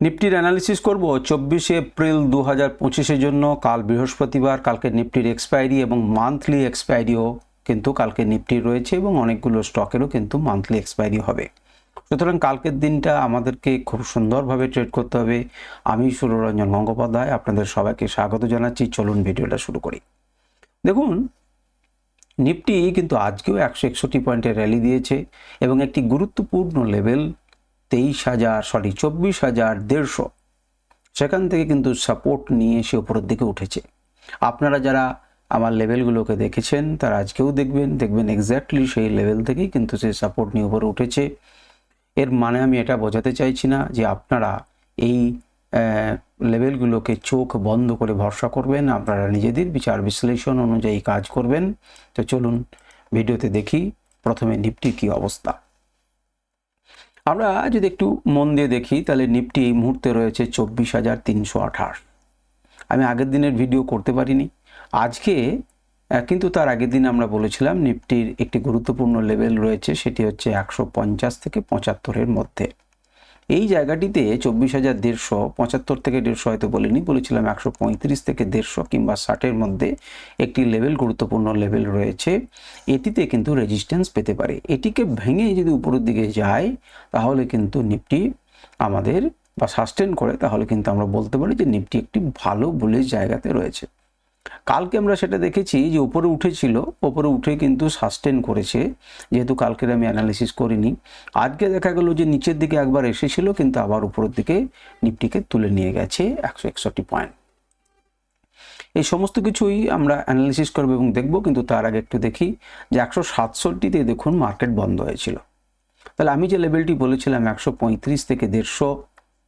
নিফটির analysis করব। চব্বিশে April দু হাজার পঁচিশের জন্য, কাল বৃহস্পতিবার, কালকে নিফটির এক্সপায়ারি এবং মান্থলি এক্সপায়ারিও কিন্তু কালকে নিফটির রয়েছে এবং অনেকগুলো স্টকেরও কিন্তু মান্থলি এক্সপায়ারি হবে। সুতরাং কালকের দিনটা আমাদেরকে খুব সুন্দরভাবে ট্রেড করতে হবে। আমি সুররঞ্জন গঙ্গোপাধ্যায়, আপনাদের সবাইকে স্বাগত জানাচ্ছি। চলুন ভিডিওটা শুরু করি। দেখুন নিফটি কিন্তু আজকেও একশো একষট্টি পয়েন্টের র্যালি দিয়েছে এবং একটি গুরুত্বপূর্ণ লেভেল তেইশ হাজার, সরি, চব্বিশ হাজার দেড়শো। সেখান থেকে কিন্তু সাপোর্ট নিয়ে সে উপরের দিকে উঠেছে। আপনারা যারা আমার লেভেলগুলোকে দেখেছেন, তারা আজকেও দেখবেন দেখবেন এক্স্যাক্টলি সেই লেভেল থেকেই কিন্তু সে সাপোর্ট নিয়ে উপরে উঠেছে। এর মানে আমি এটা বোঝাতে চাইছি না যে আপনারা এই লেভেলগুলোকে চোখ বন্ধ করে ভরসা করবেন, আপনারা নিজেদের বিচার বিশ্লেষণ অনুযায়ী কাজ করবেন। তো চলুন, ভিডিওতে দেখি প্রথমে নিফটির কী অবস্থা। আমরা যদি একটু মন দিয়ে দেখি, তাহলে নিফটি এই মুহূর্তে রয়েছে চব্বিশ হাজার তিনশো আঠাশ। আমি আগের দিনের ভিডিও করতে পারিনি। আজকে কিন্তু তার আগের দিন আমরা বলেছিলাম নিফটির একটি গুরুত্বপূর্ণ লেভেল রয়েছে, সেটি হচ্ছে একশো পঞ্চাশ থেকে পঁচাত্তরের মধ্যে। এই জায়গাটিতে চব্বিশ হাজার দেড়শো পঁচাত্তর থেকে দেড়শো হয়তো বলিনি, বলেছিলাম একশো পঁয়ত্রিশ থেকে দেড়শো কিংবা ষাটের মধ্যে একটি লেভেল গুরুত্বপূর্ণ লেভেল রয়েছে। এটিতে কিন্তু রেজিস্ট্যান্স পেতে পারে। এটিকে ভেঙে যদি উপরের দিকে যায়, তাহলে কিন্তু নিফটি আমাদের বা সাস্টেন করে, তাহলে কিন্তু আমরা বলতে পারি যে নিফটি একটি ভালো বুলিশ জায়গাতে রয়েছে। কালকে আমরা সেটা দেখেছি যে উপরে উঠেছিল, উপরে উঠে কিন্তু সাস্টেন করেছে, যেহেতু কালকের আমি অ্যানালিসিস করিনি। আজকে দেখা গেল যে নিচের দিকে একবার এসেছিল, কিন্তু আবার উপরের দিকে নিফটিকে তুলে নিয়ে গেছে একশো একষট্টি পয়েন্ট এই সমস্ত কিছুই আমরা অ্যানালিসিস করব এবং দেখব, কিন্তু তার আগে একটু দেখি যে একশো সাতষট্টিতে দেখুন মার্কেট বন্ধ হয়েছিল। তাহলে আমি যে লেভেলটি বলেছিলাম একশো পঁয়ত্রিশ থেকে দেড়শো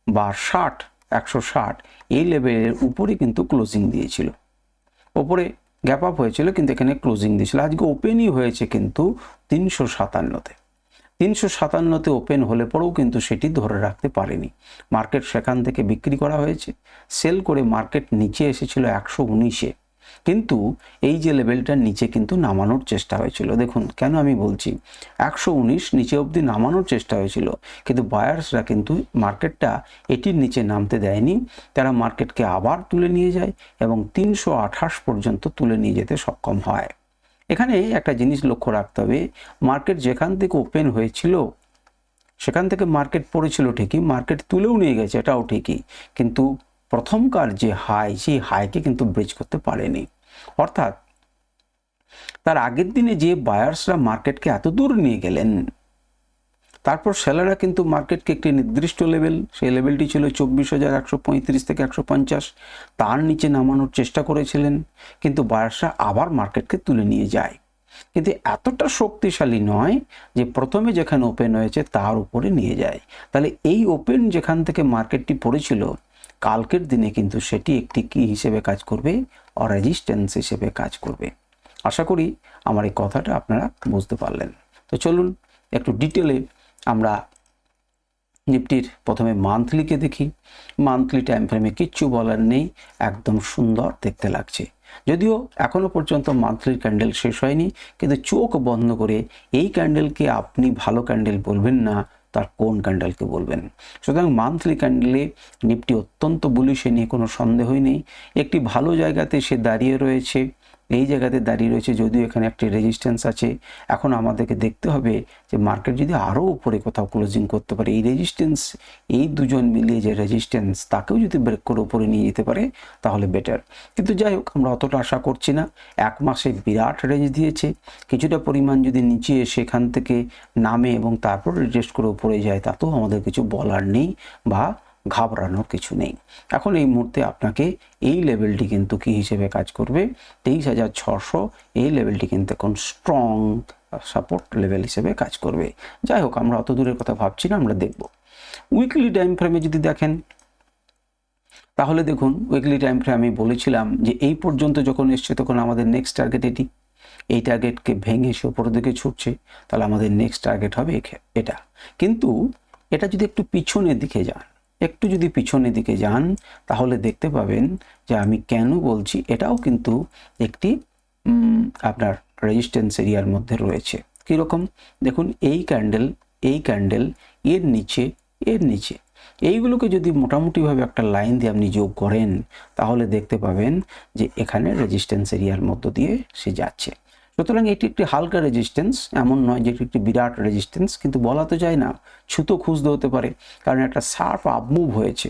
বা ষাট, একশো ষাট, এই লেভেলের উপরে কিন্তু ক্লোজিং দিয়েছিল। ওপরে গ্যাপ আপ হয়েছিল, কিন্তু এখানে ক্লোজিং দিয়েছিল। আজকে ওপেনই হয়েছে কিন্তু তিনশো সাতান্নতে। তিনশো সাতান্নতে ওপেন হলে পরেও কিন্তু সেটি ধরে রাখতে পারেনি। মার্কেট সেখান থেকে বিক্রি করা হয়েছে। সেল করে মার্কেট নিচে এসেছিল একশো উনিশে। কিন্তু এই যে লেভেলটার নিচে কিন্তু নামানোর চেষ্টা হয়েছিল, দেখুন কেন আমি বলছি, একশো উনিশ নিচে অবধি নামানোর চেষ্টা হয়েছিল, কিন্তু বায়ার্সরা কিন্তু মার্কেটটা এটির নিচে নামতে দেয়নি, তারা মার্কেটকে আবার তুলে নিয়ে যায় এবং তিনশো আঠাশ পর্যন্ত তুলে নিয়ে যেতে সক্ষম হয়। এখানে একটা জিনিস লক্ষ্য রাখতে হবে, মার্কেট যেখান থেকে ওপেন হয়েছিল, সেখান থেকে মার্কেট পড়েছিল ঠিকই, মার্কেট তুলেও নিয়ে গেছে, এটাও ঠিকই, কিন্তু প্রথমকার যে হাই, সেই হাইকে কিন্তু ব্রিজ করতে পারেনি। অর্থাৎ তার আগের দিনে যে বায়ার্সরা মার্কেটকে এত দূর নিয়ে গেলেন, তারপর সেলাররা কিন্তু মার্কেটকে একটি নির্দিষ্ট লেভেল, সেই লেভেলটি ছিল চব্বিশ হাজার একশো পঁয়ত্রিশ থেকে একশো পঞ্চাশ, তার নিচে নামানোর চেষ্টা করেছিলেন, কিন্তু বায়ার্সরা আবার মার্কেটকে তুলে নিয়ে যায়। কিন্তু এতটা শক্তিশালী নয় যে প্রথমে যেখানে ওপেন হয়েছে তার উপরে নিয়ে যায়। তাহলে এই ওপেন যেখান থেকে মার্কেটটি পড়েছিল কালকের দিনে কিন্তু সেটি একটি কি হিসেবে কাজ করবে? রেজিস্ট্যান্স হিসেবে কাজ করবে। আশা করি আমার এই কথাটা আপনারা বুঝতে পারলেন। তো চলুন একটু ডিটেলে আমরা নিফটির প্রথমে মান্থলিকে দেখি। মান্থলি টাইম ফ্রেমে কিচ্ছু বলার নেই, একদম সুন্দর দেখতে লাগছে। যদিও এখনও পর্যন্ত মান্থলির ক্যান্ডেল শেষ হয়নি, কিন্তু চোখ বন্ধ করে এই ক্যান্ডেলকে আপনি ভালো ক্যান্ডেল বলবেন না তার কোন ক্যান্ডেলকে বলবেন? সুতরাং মান্থলি ক্যান্ডেলে নিফটি অত্যন্ত বুলিশে নিয়ে কোনো সন্দেহই নেই। একটি ভালো জায়গাতে সে দাঁড়িয়ে রয়েছে। এই জায়গাতে দাঁড়িয়ে রয়েছে, যদিও এখানে একটি রেজিস্ট্যান্স আছে। এখন আমাদেরকে দেখতে হবে যে মার্কেট যদি আরও উপরে কোথাও ক্লোজিং করতে পারে, এই রেজিস্ট্যান্স এই দুজন মিলিয়ে যে রেজিস্ট্যান্স তাকেও যদি ব্রেক করে উপরে নিয়ে যেতে পারে, তাহলে বেটার কিন্তু যাই হোক, আমরা অতটা আশা করছি না। এক মাসে বিরাট রেঞ্জ দিয়েছে। কিছুটা পরিমাণ যদি নিচে সেখান থেকে নামে এবং তারপর রিজেস্ট করে উপরে যায়, তাতেও আমাদের কিছু বলার নেই। বা ঘাবড়ানোর কিছু নেই। এখন এই মুহূর্তে আপনাকে এই লেভেলটি কিন্তু কি হিসেবে কাজ করবে? তেইশ হাজার ছশো এই লেভেলটি কিন্তু এখন স্ট্রং সাপোর্ট লেভেল হিসেবে কাজ করবে। যাই হোক, আমরা অত দূরের কথা ভাবছি না, আমরা দেখব। উইকলি টাইম ফ্রেমে যদি দেখেন, তাহলে দেখুন উইকলি টাইম ফ্রেমে আমি বলেছিলাম যে এই পর্যন্ত যখন এসছে, তখন আমাদের নেক্সট টার্গেট এটি। এই টার্গেটকে ভেঙে সে উপরের দিকে ছুটছে, তাহলে আমাদের নেক্সট টার্গেট হবে এটা। কিন্তু এটা যদি একটু পিছনের দিকে যান একটু যদি পিছনের দিকে যান, তাহলে দেখতে পাবেন যে আমি কেন বলছি, এটাও কিন্তু একটি আপনার রেজিস্ট্যান্স এরিয়ার মধ্যে রয়েছে। কীরকম? দেখুন, এই ক্যান্ডেল এই ক্যান্ডেল এর নিচে এর নিচে। এইগুলোকে যদি মোটামুটিভাবে একটা লাইন দিয়ে আপনি যোগ করেন, তাহলে দেখতে পাবেন যে এখানে রেজিস্ট্যান্স এরিয়ার মধ্য দিয়ে সে যাচ্ছে। সুতরাং এটি একটি হালকা রেজিস্ট্যান্স এমন নয় যে এটি একটি বিরাট রেজিস্ট্যান্স কিন্তু বলা তো যায় না, ছুতো খুঁজতে হতে পারে, কারণ একটা শার্প আপ মুভ হয়েছে।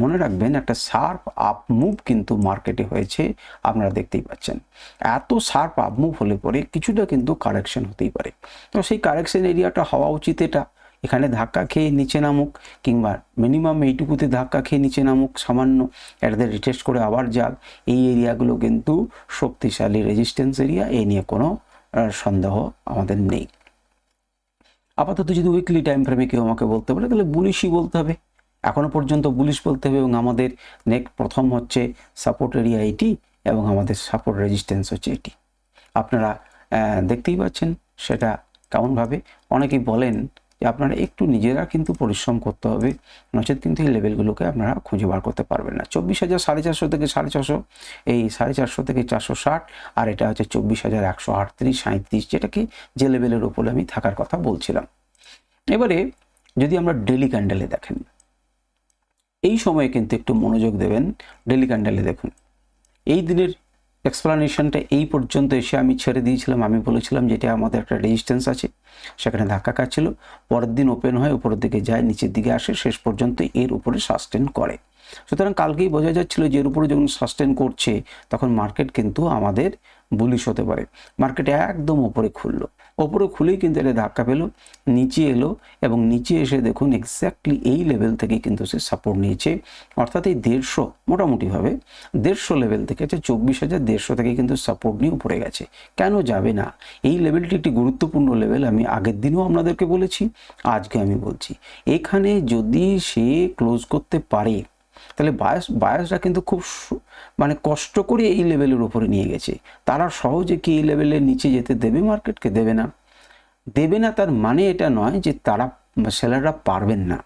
মনে রাখবেন, একটা সার্ফ আপ মুভ কিন্তু মার্কেটে হয়েছে, আপনারা দেখতেই পাচ্ছেন। এত সার্ফ আপ মুভ হলে পরে কিছুটা কিন্তু কারেকশন হতেই পারে। তো সেই কারেকশন এরিয়াটা হওয়া উচিত এটা। এখানে ধাক্কা খেয়ে নিচে নামুক কিংবা মিনিমাম এইটুকুতে ধাক্কা খেয়ে নিচে নামুক, সামান্য এটাতে রিটেস্ট করে আবার যাক, এই এরিয়াগুলো কিন্তু শক্তিশালী রেজিস্ট্যান্স এরিয়া এই নিয়ে কোনো সন্দেহ আমাদের নেই। আপাতত যদি উইকলি টাইম ফ্রেমে কেউ আমাকে বলতে পারে, তাহলে বুলিশই বলতে হবে। এখনও পর্যন্ত বুলিশ বলতে হবে এবং আমাদের নেক প্রথম হচ্ছে সাপোর্ট এরিয়া এটি এবং আমাদের সাপোর্ট রেজিস্ট্যান্স হচ্ছে এটি। আপনারা দেখতেই পাচ্ছেন, সেটা কেমনভাবে? অনেকেই বলেন যে আপনারা একটু নিজেরা কিন্তু পরিশ্রম করতে হবে, নচেত কিন্তু এই লেভেলগুলোকে আপনারা খুঁজে বার করতে পারবেন না। চব্বিশ হাজার সাড়ে চারশো থেকে সাড়ে ছশো, এই সাড়ে চারশো থেকে চারশো ষাট, আর এটা হচ্ছে চব্বিশ হাজার একশো আটত্রিশ সাঁত্রিশ যেটাকে যে লেভেলের উপরে আমি থাকার কথা বলছিলাম। এবারে যদি আমরা ডেলি ক্যান্ডেলে দেখেন, এই সময়ে কিন্তু একটু মনোযোগ দেবেন ডেলি ক্যান্ডেলে দেখুন। এই দিনের এক্সপ্লানেশনটা এই পর্যন্ত এসে আমি ছেড়ে দিয়েছিলাম। আমি বলেছিলাম যেটা আমাদের একটা রেজিস্ট্যান্স আছে। সেখানে ধাক্কা খাচ্ছিল। পরের দিন ওপেন হয়, উপরের দিকে যায়, নিচের দিকে আসে, শেষ পর্যন্ত এর উপরে সাস্টেন করে। সুতরাং কালকেই বোঝা যাচ্ছিল যে এর উপরে যখন সাস্টেন করছে, তখন মার্কেট কিন্তু আমাদের বুলিশ হতে পারে। মার্কেট একদম ওপরে খুললো। ওপরে খুলেই কিন্তু এটা ধাক্কা পেল, নিচে এলো এবং নিচে এসে দেখুন এক্স্যাক্টলি এই লেভেল থেকে কিন্তু সে সাপোর্ট নিয়েছে। অর্থাৎ এই দেড়শো মোটামুটিভাবে দেড়শো লেভেল থেকে হচ্ছে চব্বিশ হাজার দেড়শো থেকে কিন্তু সাপোর্ট নিয়ে উপরে গেছে। কেন যাবে না? এই লেভেলটি একটি গুরুত্বপূর্ণ লেভেল আমি আগের দিনও আপনাদেরকে বলেছি, আজকে আমি বলছি। এখানে যদি সে ক্লোজ করতে পারে তাহলে বায়াস বায়াসরা কিন্তু খুব মানে কষ্ট করে এই লেভেলের উপরে নিয়ে গেছে। তারা সহজে কি এই লেভেলের নিচে যেতে দেবে মার্কেটকে দেবে না। দেবে না তার মানে এটা নয় যে তারা সেলাররা পারবেন না।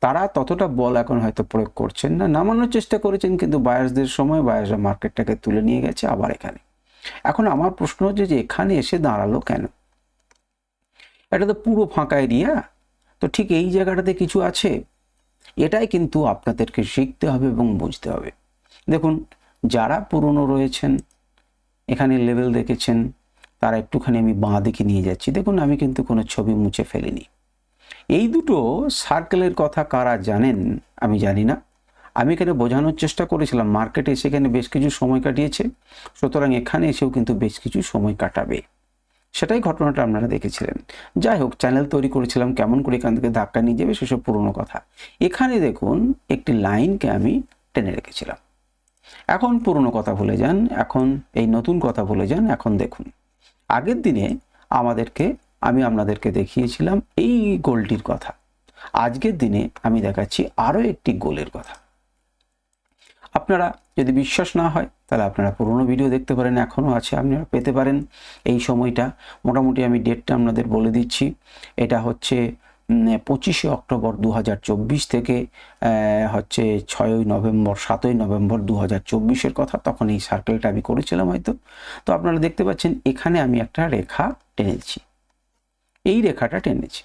তারা ততটা বল এখন হয়তো প্রয়োগ করছেন না। নামানোর চেষ্টা করেছেন কিন্তু বায়াসদের সময় বায়াসরা মার্কেটটাকে তুলে নিয়ে গেছে আবার এখানে। এখন আমার প্রশ্ন হচ্ছে যে এখানে এসে দাঁড়াল কেন? এটা তো পুরো ফাঁকা এরিয়া তো ঠিক এই জায়গাটাতে কিছু আছে? এটাই কিন্তু আপনাদেরকে শিখতে হবে এবং বুঝতে হবে। দেখুন, যারা পুরনো রয়েছেন, এখানে লেভেল দেখেছেন, তারা একটুখানি আমি বাঁ দিকে নিয়ে যাচ্ছি। দেখুন, আমি কিন্তু কোনো ছবি মুছে ফেলিনি। এই দুটো সার্কেলের কথা কারা জানেন, আমি জানি না। আমি এখানে বোঝানোর চেষ্টা করেছিলাম মার্কেটে সেখানে বেশ কিছু সময় কাটিয়েছে, সুতরাং এখানে এসেও কিন্তু বেশ কিছু সময় কাটাবে। সেটাই ঘটনাটা আপনারা দেখেছিলেন। যাই হোক চ্যানেল তৈরি করেছিলাম, কেমন করে এখান থেকে ধাক্কা নিয়ে যাবে সেসব পুরনো কথা। এখানে দেখুন, একটি লাইনকে আমি টেনে রেখেছিলাম। এখন পুরনো কথা ভুলে যান, এখন এই নতুন কথা ভুলে যান, এখন দেখুন। আগের দিনে আমাদেরকে, আমি আপনাদেরকে দেখিয়েছিলাম এই গোলটির কথা। আজকের দিনে আমি দেখাচ্ছি আরও একটি গোলের কথা। আপনারা যদি বিশ্বাস না হয়, তাহলে আপনারা পুরনো ভিডিও দেখতে পারেন, এখনও আছে, আপনারা পেতে পারেন। এই সময়টা মোটামুটি আমি ডেটটা আপনাদের বলে দিচ্ছি। এটা হচ্ছে পঁচিশে অক্টোবর দু হাজার চব্বিশ থেকে হচ্ছে ছয়ই নভেম্বর, সাতই নভেম্বর দু হাজার কথা। তখন এই সার্কেলটা আমি করেছিলাম হয়তো। তো আপনারা দেখতে পাচ্ছেন, এখানে আমি একটা রেখা টেনেছি। এই রেখাটা টেনেছি।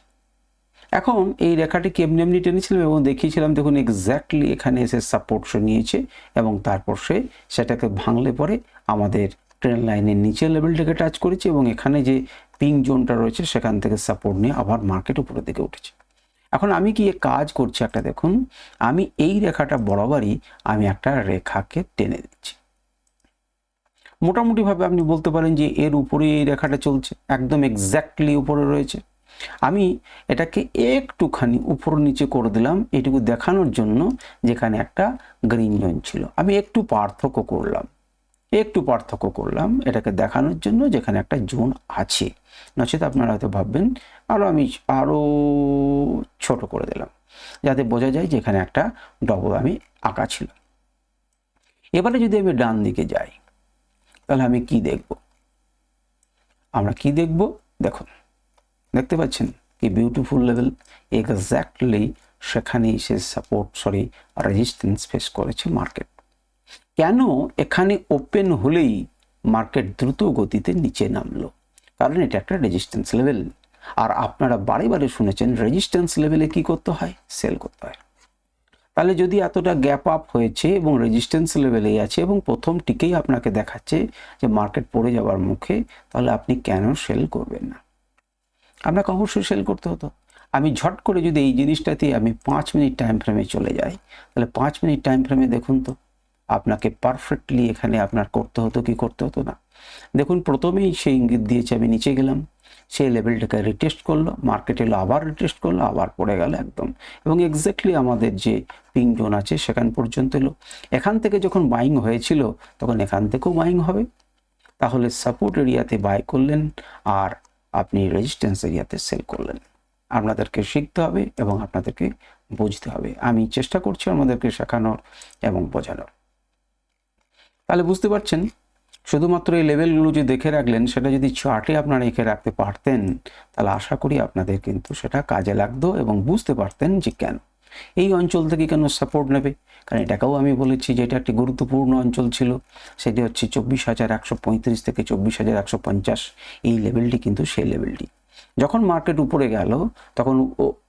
এখন এই রেখাটি কেমনি এমনি টেনেছিলাম এবং দেখিয়েছিলাম, দেখুন এক্স্যাক্টলি এখানে এসে সাপোর্ট নিয়েছে এবং তারপর সে সেটাকে ভাঙলে পরে আমাদের ট্রেন লাইনের নিচের লেভেলটাকে টাচ করেছে এবং এখানে যে পিঙ্ক জোনটা রয়েছে সেখান থেকে সাপোর্ট নিয়ে আবার মার্কেট উপরের দিকে উঠেছে। এখন আমি কি কাজ করছি একটা দেখুন, আমি এই রেখাটা বরাবরই আমি একটা রেখাকে টেনে দিচ্ছি। মোটামুটিভাবে আপনি বলতে পারেন যে এর উপরে এই রেখাটা চলছে, একদম এক্স্যাক্টলি উপরে রয়েছে। আমি এটাকে একটুখানি উপর নিচে করে দিলাম, এটুকু দেখানোর জন্য যেখানে একটা গ্রিন জোন ছিল। আমি একটু পার্থক্য করলাম, একটু পার্থক্য করলাম এটাকে দেখানোর জন্য যেখানে একটা জোন আছে। নচেত আপনারা হয়তো ভাববেন আরও আমি আরও ছোট করে দিলাম, যাতে বোঝা যায় যে এখানে একটা ডবল আমি আঁকা ছিল। এবারে যদি আমি ডান দিকে যাই, তাহলে আমি কি দেখব? আমরা কি দেখব? দেখুন। দেখতে পাচ্ছেন কি বিউটিফুল লেভেল এক্স্যাক্টলি সেখানেই সে সাপোর্ট সরি রেজিস্ট্যান্স ফেস করেছে মার্কেট কেন এখানে ওপেন হলেই মার্কেট দ্রুত গতিতে নিচে নামলো? কারণ এটা একটা রেজিস্ট্যান্স লেভেল আর আপনারা বারে বারে শুনেছেন রেজিস্ট্যান্স লেভেলে কি করতে হয়? সেল করতে হয়। তাহলে যদি এতটা গ্যাপ আপ হয়েছে এবং রেজিস্ট্যান্স লেভেলেই আছে এবং প্রথম টিকেই আপনাকে দেখাচ্ছে যে মার্কেট পড়ে যাওয়ার মুখে, তাহলে আপনি কেন সেল করবেন না? আপনাকে অবশ্যই সেল করতে হতো? আমি ঝট করে যদি এই জিনিসটাতে আমি পাঁচ মিনিট টাইম ফ্রেমে চলে যাই, তাহলে পাঁচ মিনিট টাইম ফ্রেমে দেখুন তো, আপনাকে পারফেক্টলি এখানে আপনার করতে হতো কি করতে হতো না। দেখুন, প্রথমেই সেই ইঙ্গিত দিয়েছে, আমি নিচে গেলাম সেই লেভেলটাকে রিটেস্ট করল মার্কেট এলো, আবার রিটেস্ট করল, আবার পড়ে গেল একদম। এবং এক্স্যাক্টলি আমাদের যে পিং জোন আছে, সেখান পর্যন্ত এলো। এখান থেকে যখন বাইং হয়েছিল, তখন এখান থেকেও বাইং হবে। তাহলে সাপোর্ট এরিয়াতে বাই করলেন, আর আপনি রেজিস্ট্যান্স এরিয়াতে সেল করলেন। আপনাদেরকে শিখতে হবে এবং আপনাদেরকে বুঝতে হবে। আমি চেষ্টা করছি আমাদেরকে শেখানোর এবং বোঝানোর। তাহলে বুঝতে পারছেন, শুধুমাত্র এই লেভেলগুলো যে দেখে রাখলেন, সেটা যদি চার্টে আপনারা এঁকে রাখতে পারতেন, তাহলে আশা করি আপনাদের কিন্তু সেটা কাজে লাগতো এবং বুঝতে পারতেন যে কেন। এই অঞ্চল থেকে কেন সাপোর্ট নেবে? কারণ এটাকেও আমি বলেছি যে এটা একটি গুরুত্বপূর্ণ অঞ্চল ছিল। সেটি হচ্ছে চব্বিশ হাজার একশো পঁয়ত্রিশ থেকে চব্বিশ হাজার একশো পঞ্চাশ। এই লেভেলটি কিন্তু সেই লেভেলটি যখন মার্কেট উপরে গেল, তখন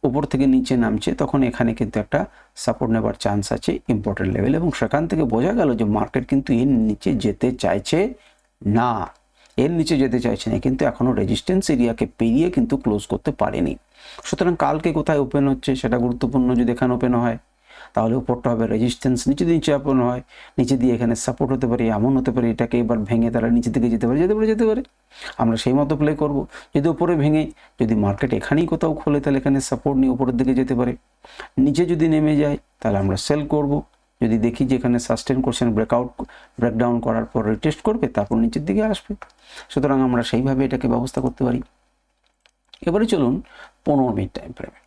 উপর থেকে নিচে নামছে, তখন এখানে কিন্তু একটা সাপোর্ট নেবার চান্স আছে ইম্পর্টেন্ট লেভেল এবং সেখান থেকে বোঝা গেল যে মার্কেট কিন্তু এর নিচে যেতে চাইছে না। এর নিচে যেতে চাইছে না, কিন্তু এখনও রেজিস্ট্যান্স এরিয়াকে পেরিয়ে কিন্তু ক্লোজ করতে পারেনি। সুতরাং কালকে কোথায় ওপেন হচ্ছে সেটা গুরুত্বপূর্ণ যদি এখানে ওপেন হয়, তাহলে উপরটা হবে রেজিস্ট্যান্স নিচে নিচে ওপেন হয়, নিচে দিয়ে এখানে সাপোর্ট হতে পারে, এমন হতে পারে, এটাকে এবার ভেঙে তারা নিচে দিকে যেতে পারে যেতে পারে যেতে পারে। আমরা সেই মতো প্লে করব। যদি উপরে ভেঙে, যদি মার্কেট এখানেই কোথাও খোলে, তাহলে এখানে সাপোর্ট নিয়ে উপরের দিকে যেতে পারে। নিচে যদি নেমে যায়, তাহলে আমরা সেল করব। যদি দেখি যে এখানে সাস্টেন করছেন ব্রেকআউট ব্রেকডাউন করার পর রিটেস্ট করবে, তারপর নিচের দিকে আসবে। সুতরাং আমরা সেইভাবে এটাকে ব্যবস্থা করতে পারি। এবারে চলুন পনেরো মিনিট টাইম ফ্রেমে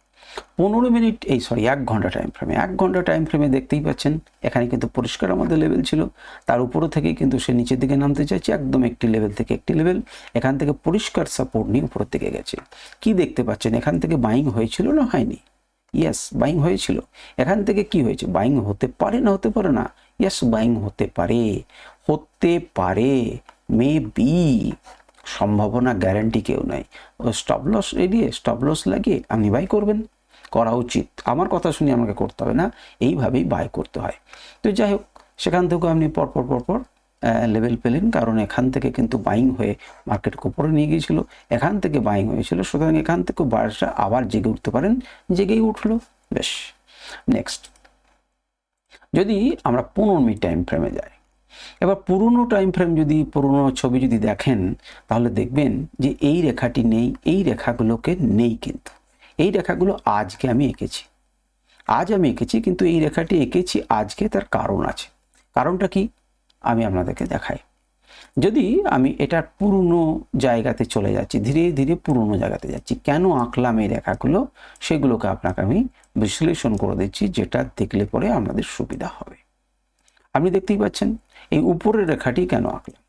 পনেরো মিনিট, এই সরি এক ঘণ্টা টাইম ফ্রেমে এক ঘণ্টা টাইম ফ্রেমে দেখতেই পাচ্ছেন, এখানে কিন্তু পরিষ্কার আমাদের লেভেল ছিল। তার উপরে থেকেই কিন্তু সে নিচের দিকে নামতে চাইছে, একদম একটি লেভেল থেকে একটি লেভেল এখান থেকে পরিষ্কার সাপোর্ট নিয়ে উপরের দিকে গেছে। কি দেখতে পাচ্ছেন, এখান থেকে বাইং হয়েছিল না হয়নি? ইয়েস বাইং হয়েছিল। এখান থেকে কি হয়েছে? বাইং হতে পারে না হতে পারে না? ইয়েস বাইং হতে পারে। হতে পারে। মে বি সম্ভাবনা গ্যারান্টি কেউ নাই। স্টপ লস এড়িয়ে স্টপ লস লাগিয়ে আপনি বাই করবেন। করা উচিত। আমার কথা শুনে আমাকে করতে হবে না। এইভাবেই বাই করতে হয়। তো যাই হোক, সেখান থেকেও আপনি পরপর পরপর লেভেল পেলেন। কারণ এখান থেকে কিন্তু বাইং হয়ে মার্কেট উপরে নিয়ে গিয়েছিল। এখান থেকে বাইং হয়েছিল। সুতরাং এখান থেকে বায়ার্সরা আবার জেগে উঠতে পারেন। জেগেই উঠল। বেশ। নেক্সট যদি আমরা পনেরো মিনিট টাইম ফ্রেমে যাই, এবার পুরনো টাইম ফ্রেম যদি, পুরনো ছবি যদি দেখেন, তাহলে দেখবেন যে এই রেখাটি নেই, এই রেখাগুলোকে নেই কিন্তু। এই রেখাগুলো আজকে আমি এঁকেছি। আজ আমি এঁকেছি, কিন্তু এই রেখাটি এঁকেছি আজকে তার কারণ আছে। কারণটা কি? আমি আপনাদেরকে দেখাই। যদি আমি এটার পুরনো জায়গাতে চলে যাচ্ছি, ধীরে ধীরে পুরনো জায়গাতে যাচ্ছি, কেন আঁকলাম এই রেখাগুলো? সেগুলোকে আপনাকে আমি বিশ্লেষণ করে দিচ্ছি, যেটা দেখলে পরে আপনাদের সুবিধা হবে। আপনি দেখতেই পাচ্ছেন, এই উপরের রেখাটি কেন আঁকলাম?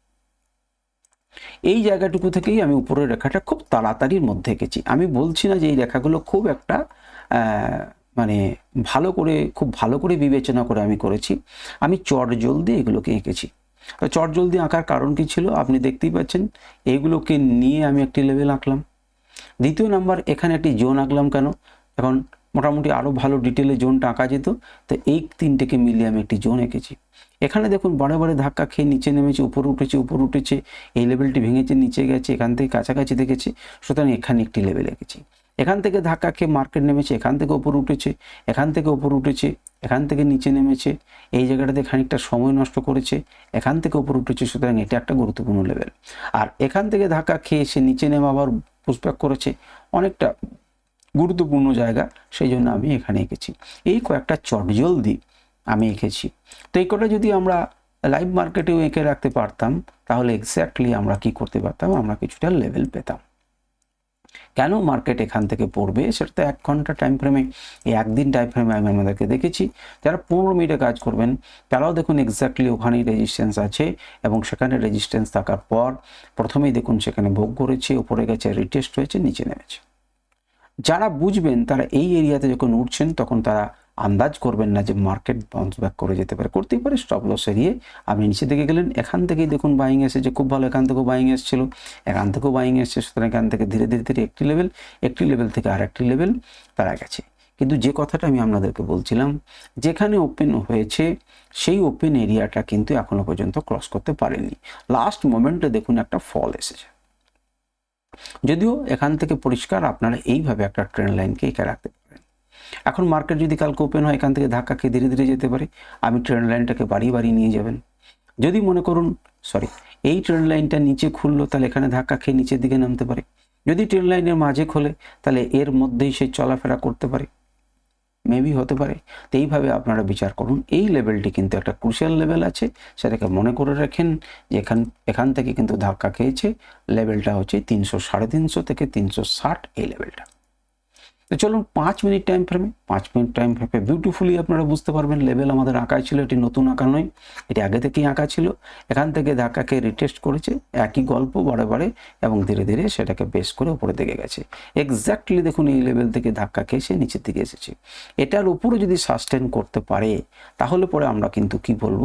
এই জায়গাটুকু থেকেই আমি উপরের রেখাটা খুব তাড়াতাড়ির মধ্যে এঁকেছি। আমি বলছি না যে এই রেখাগুলো খুব একটা মানে ভালো করে, খুব ভালো করে বিবেচনা করে আমি করেছি। আমি চট জলদি এগুলোকে এঁকেছি। চট জলদি আঁকার কারণ কি ছিল? আপনি দেখতেই পাচ্ছেন এইগুলোকে নিয়ে আমি একটি লেভেল আঁকলাম। দ্বিতীয় নাম্বার, এখানে একটি জোন আঁকলাম কেন? এখন মোটামুটি আরও ভালো ডিটেলে জোনটা আঁকা যেত, তো এই তিনটেকে মিলিয়ে আমি একটি জোন এঁকেছি। এখানে দেখুন বারে বারে ধাক্কা খেয়ে নিচে নেমেছে, উপরে উঠেছে উপরে উঠেছে, এই লেভেলটি ভেঙেছে, নিচে গেছে, এখান থেকে কাছাকাছি দেখেছে, সুতরাং এখানে একটি লেভেল এঁকেছি। এখান থেকে ধাক্কা খেয়ে মার্কেট নেমেছে, এখান থেকে ওপর উঠেছে, এখান থেকে ওপর উঠেছে, এখান থেকে নিচে নেমেছে, এই জায়গাটাতে খানিকটা সময় নষ্ট করেছে, এখান থেকে উপরে উঠেছে, সুতরাং এটা একটা গুরুত্বপূর্ণ লেভেল আর এখান থেকে ধাক্কা খেয়ে সে নিচে নেমে আবার পুষব্যাক করেছে, অনেকটা গুরুত্বপূর্ণ জায়গা, সেই জন্য আমি এখানে এঁকেছি। এই কয়েকটা চটজলদি আমি এঁকেছি। তো এই কটা যদি আমরা লাইভ মার্কেটেও এঁকে রাখতে পারতাম, তাহলে এক্স্যাক্টলি আমরা কি করতে পারতাম? আমরা কিছুটা লেভেল পেতাম। কেন মার্কেট এখান থেকে পড়বে? সেটা তো এক ঘণ্টা টাইম ফ্রেমে এই একদিন টাইম ফ্রেমে আমি আমাদেরকে দেখেছি। যারা পনেরো মিনিটে কাজ করবেন, তারাও দেখুন এক্স্যাক্টলি ওখানেই রেজিস্ট্যান্স আছে এবং সেখানে রেজিস্ট্যান্স থাকার পর প্রথমেই দেখুন সেখানে ভোগ করেছে, উপরে গেছে রিটেস্ট হয়েছে, নিচে নেমেছে। যারা বুঝবেন তারা এই এরিয়াতে যখন উঠছেন, তখন তারা আন্দাজ করবেন না যে মার্কেট বাউন্স ব্যাক করে যেতে পারে। করতেই পারে স্টপ লস এরিয়ে আপনি নিচে দিকে গেলেন, এখান থেকেই দেখুন বাইং এসেছে, খুব ভালো, এখান থেকেও বাইং এসেছিল। এখান থেকেও বাইং এসছে, সুতরাং এখান থেকে ধীরে ধীরে ধীরে একটি লেভেল একটি লেভেল থেকে আর একটি লেভেল তারা গেছে। কিন্তু যে কথাটা আমি আপনাদেরকে বলছিলাম, যেখানে ওপেন হয়েছে, সেই ওপেন এরিয়াটা কিন্তু এখনও পর্যন্ত ক্রস করতে পারেনি। লাস্ট মোমেন্টে দেখুন একটা ফল এসেছে। যদিও এখান থেকে পরিষ্কার, আপনারা এইভাবে একটা ট্রেন লাইনকে এঁকে রাখতে এখন মার্কেট যদি কালকে ওপেন হয়, এখান থেকে ধাক্কা খেয়ে ধীরে ধীরে যেতে পারে। আমি ট্রেন লাইনটাকে বাড়িয়ে বাড়িয়ে নিয়ে যাবেন। যদি মনে করুন সরি এই ট্রেন লাইনটা নিচে খুললো, তাহলে এখানে ধাক্কা খেয়ে নিচের দিকে নামতে পারে। যদি ট্রেন লাইনের মাঝে খোলে, তাহলে এর মধ্যেই সে চলাফেরা করতে পারে। মেবি হতে পারে। তো এইভাবে আপনারা বিচার করুন। এই লেভেলটি কিন্তু একটা ক্রুশিয়াল লেভেল আছে। সেটাকে মনে করে রাখেন যে এখান এখান থেকে কিন্তু ধাক্কা খেয়েছে। লেভেলটা হচ্ছে তিনশো সাড়ে তিনশো থেকে তিনশো ষাট এই লেভেলটা তো চলুন পাঁচ মিনিট টাইম ফ্রেমে পাঁচ মিনিট টাইম ফ্রেমে বিউটিফুলি আপনারা বুঝতে পারবেন লেভেল আমাদের আঁকায় ছিল, এটি নতুন আঁকা নয়, এটি আগে থেকেই আঁকা ছিল। এখান থেকে ধাক্কাকে রিটেস্ট করেছে, একই গল্প বারে বারে এবং ধীরে ধীরে সেটাকে বেশ করে উপরে দিকে গেছে। এক্স্যাক্টলি দেখুন এই লেভেল থেকে ধাক্কা খেয়ে সে নিচের দিকে এসেছে। এটার উপরে যদি সাস্টেন করতে পারে, তাহলে পরে আমরা কিন্তু কি বলব?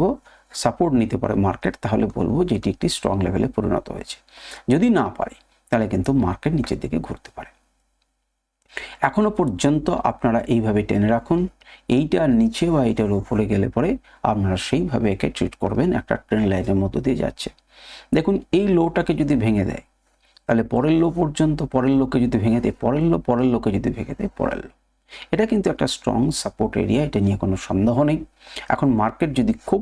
সাপোর্ট নিতে পারে মার্কেট তাহলে বলব যে এটি একটি স্ট্রং লেভেলে পরিণত হয়েছে। যদি না পারে, তাহলে কিন্তু মার্কেট নিচের দিকে ঘুরতে পারে। এখনও পর্যন্ত আপনারা এইভাবে টেনে রাখুন। এইটার নিচে বা এইটার উপরে গেলে পরে আপনারা সেইভাবে একে ট্রিট করবেন, একটা ট্রেন লাইনের মতো দিয়ে যাচ্ছে। দেখুন, এই লোটাকে যদি ভেঙে দেয়, তাহলে পরের লো পর্যন্ত, পরের লোকে যদি ভেঙে দেয়, পরের লো, পরের লোকে যদি ভেঙে দেয়, পরের লো। এটা কিন্তু একটা স্ট্রং সাপোর্ট এরিয়া এটা নিয়ে কোনো সন্দেহ নেই। এখন মার্কেট যদি খুব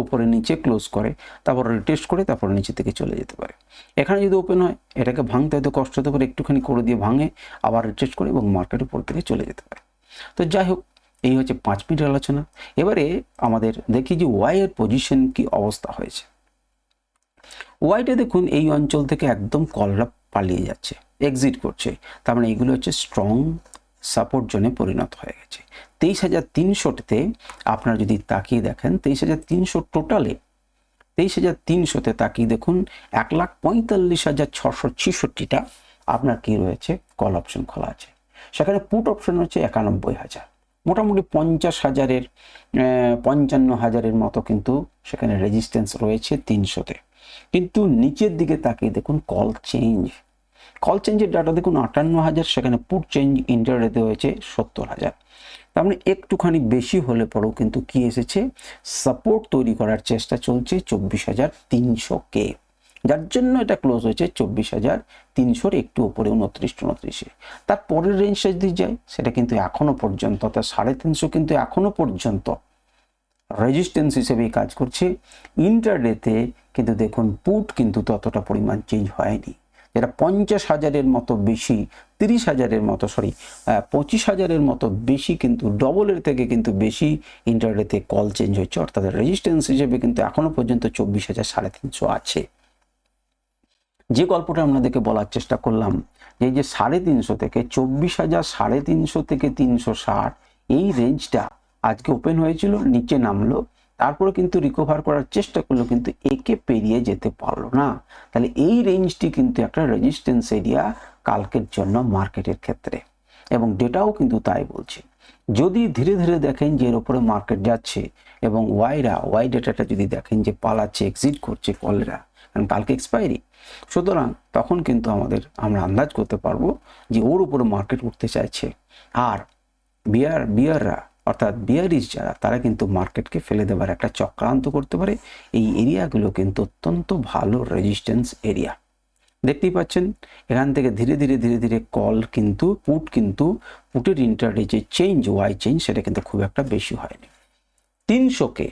ওপরে নিচে ক্লোজ করে, তারপর রিটেস্ট করে, তারপর নিচে থেকে চলে যেতে পারে। এখানে যদি ওপেন হয়, এটাকে ভাঙতে হয়তো কষ্ট হতে পারে, একটুখানি করে দিয়ে ভাঙে, আবার রিটেস্ট করে এবং মার্কেট উপর থেকে চলে যেতে পারে। তো যাই হোক, এই হচ্ছে পাঁচ মিনিট আলোচনা। এবারে আমাদের দেখি যে ওয়াইয়ের পজিশন কি অবস্থা হয়েছে। ওয়াইটে দেখুন, এই অঞ্চল থেকে একদম কলরা পালিয়ে যাচ্ছে এক্সিট করছে। তার মানে এইগুলো হচ্ছে স্ট্রং সাপোর্ট জোনে পরিণত হয়ে গেছে। তেইশ হাজার তিনশোতে আপনারা যদি তাকিয়ে দেখেন, তেইশ হাজার তিনশো টোটালে তেইশ হাজার তিনশোতে তাকিয়ে দেখুন, এক লাখ পঁয়তাল্লিশ হাজার ছশো ছিষট্টিটা আপনার কি রয়েছে? কল অপশন খোলা আছে। সেখানে পুট অপশন হচ্ছে একানব্বই হাজার। মোটামুটি পঞ্চাশ হাজারের পঞ্চান্ন হাজারের মতো কিন্তু সেখানে রেজিস্ট্যান্স রয়েছে তিনশোতে। কিন্তু নিচের দিকে তাকিয়ে দেখুন কল চেঞ্জ কল চেঞ্জের ডাটা দেখুন আটান্ন হাজার, সেখানে পুট চেঞ্জ ইন্টারডেতে হয়েছে সত্তর হাজার। তার মানে একটুখানি বেশি হলে পরেও কিন্তু কি এসেছে? সাপোর্ট তৈরি করার চেষ্টা চলছে চব্বিশ হাজার তিনশো কে। যার জন্য এটা ক্লোজ হয়েছে চব্বিশ হাজার তিনশোর একটু উপরে, উনত্রিশ উনত্রিশে। তার পরের রেঞ্জটা যদি যায়, সেটা কিন্তু এখনও পর্যন্ত, অর্থাৎ সাড়ে তিনশো কিন্তু এখনও পর্যন্ত রেজিস্ট্যান্স হিসেবেই কাজ করছে। ইন্টারডেতে কিন্তু দেখুন পুট কিন্তু ততটা পরিমাণ চেঞ্জ হয়নি। যেটা পঞ্চাশ হাজারের মতো বেশি, তিরিশ হাজারের মতো সরি পঁচিশ হাজারের মতো বেশি কিন্তু ডবলের থেকে কিন্তু বেশি ইন্টারনেটে কল চেঞ্জ হচ্ছে অর্থাৎ রেজিস্ট্যান্স হিসেবে কিন্তু এখনও পর্যন্ত চব্বিশ হাজার সাড়ে তিনশো আছে। যে গল্পটা আপনাদেরকে বলার চেষ্টা করলাম, এই যে সাড়ে তিনশো থেকে চব্বিশ হাজার সাড়ে তিনশো থেকে তিনশো ষাট, এই রেঞ্জটা আজকে ওপেন হয়েছিল, নিচে নামলো। তারপরে কিন্তু রিকভার করার চেষ্টা করল কিন্তু একে পেরিয়ে যেতে পারল না। তাহলে এই রেঞ্জটি কিন্তু একটা রেজিস্ট্যান্স এরিয়া কালকের জন্য মার্কেটের ক্ষেত্রে। এবং ডেটাও কিন্তু তাই বলছে। যদি ধীরে ধীরে দেখেন যে এর উপরে মার্কেট যাচ্ছে এবং ওয়াইরা ওয়াই ডেটাটা যদি দেখেন যে পালাচ্ছে এক্সিট করছে কলেরা কারণ কালকে এক্সপায়ারি সুতরাং তখন কিন্তু আমাদের আমরা আন্দাজ করতে পারব যে ওর উপরে মার্কেট উঠতে চাইছে। আর বিয়ার বিয়াররা অর্থাৎ বিয়ারিস যারা, তারা কিন্তু মার্কেটকে ফেলে দেওয়ার একটা চক্রান্ত করতে পারে। এই এরিয়াগুলো কিন্তু অত্যন্ত ভালো রেজিস্ট্যান্স এরিয়া দেখতেই পাচ্ছেন, এখান থেকে ধীরে ধীরে ধীরে ধীরে কল কিন্তু পুট কিন্তু পুটের ইন্টারডে যে চেঞ্জ ওয়াই চেঞ্জ সেটা কিন্তু খুব একটা বেশি হয়নি। তিনশোকে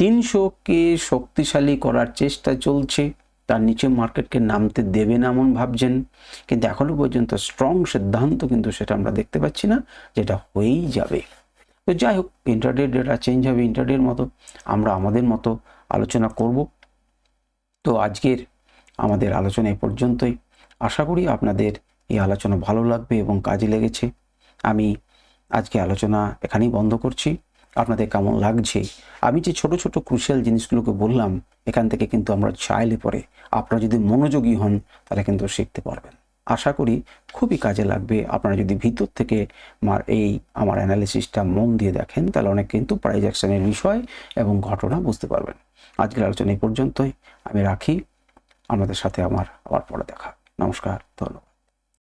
তিনশোকে শক্তিশালী করার চেষ্টা চলছে। তার নিচে মার্কেটকে নামতে দেবে না এমন ভাবছেন। কিন্তু এখনও পর্যন্ত স্ট্রং সিদ্ধান্ত কিন্তু সেটা আমরা দেখতে পাচ্ছি না, যেটা হয়েই যাবে। তো যাই হোক ইন্টারডে ডেটা চেঞ্জ হবে ইন্টারডের মতো, আমরা আমাদের মতো আলোচনা করব। তো আজকের আমাদের আলোচনা এ পর্যন্তই। আশা করি আপনাদের এই আলোচনা ভালো লাগবে এবং কাজে লেগেছে। আমি আজকে আলোচনা এখানেই বন্ধ করছি। আপনাদের কেমন লাগছে? আমি যে ছোট ছোট ক্রুশিয়াল জিনিসগুলোকে বললাম, এখান থেকে কিন্তু আমরা চাইলে পরে আপনারা যদি মনোযোগী হন, তাহলে কিন্তু শিখতে পারবেন। আশা করি খুবই কাজে লাগবে। আপনারা যদি ভিতর থেকে আমার এই আমার অ্যানালিসিসটা মন দিয়ে দেখেন, তাহলে অনেক কিন্তু প্রাইজ অ্যাকশনের বিষয় এবং ঘটনা বুঝতে পারবেন। আজকের আলোচনা এই পর্যন্তই। আমি রাখি। আমাদের সাথে আমার আবার পরে দেখা। নমস্কার, ধন্যবাদ।